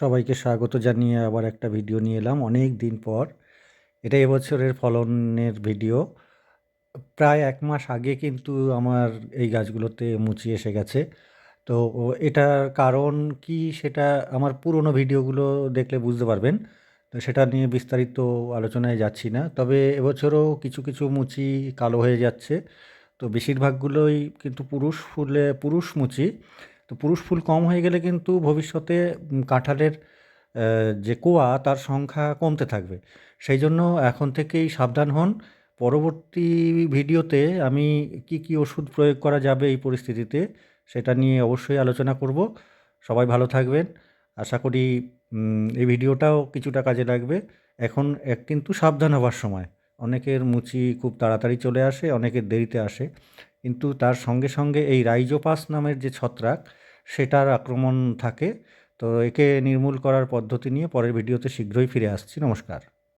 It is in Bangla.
সবাইকে স্বাগত জানিয়ে আবার একটা ভিডিও নিয়ে এলাম। অনেক দিন পর। এটা এবছরের ফলনের ভিডিও। প্রায় এক মাস আগে কিন্তু আমার এই গাছগুলোতে মুচি এসে গেছে। তো এটার কারণ কি সেটা আমার পুরনো ভিডিওগুলো দেখলে বুঝতে পারবেন। তো সেটা নিয়ে বিস্তারিত আলোচনায় যাচ্ছি না। তবে এবছরও কিছু কিছু মুচি কালো হয়ে যাচ্ছে। তো বেশিরভাগগুলোই কিন্তু পুরুষ ফুলে, পুরুষ মুচি। তো পুরুষ ফুল কম হয়ে গেলে কিন্তু ভবিষ্যতে কাঁঠালের যে কোয়া তার সংখ্যা কমতে থাকবে। সেই জন্য এখন থেকেই সাবধান হন। পরবর্তী ভিডিওতে আমি কি কি ওষুধ প্রয়োগ করা যাবে এই পরিস্থিতিতে সেটা নিয়ে অবশ্যই আলোচনা করব। সবাই ভালো থাকবেন। আশা করি এই ভিডিওটাও কিছুটা কাজে লাগবে। এখন এক কিন্তু সাবধান হওয়ার সময়। অনেকের মুচি খুব তাড়াতাড়ি চলে আসে, অনেকের দেরিতে আসে। কিন্তু তার সঙ্গে সঙ্গে এই রাইজোপাস নামের যে ছত্রাক, সেটার আক্রমণ থাকে। তো একে নির্মূল করার পদ্ধতি নিয়ে পরের ভিডিওতে শীঘ্রই ফিরে আসছি। নমস্কার।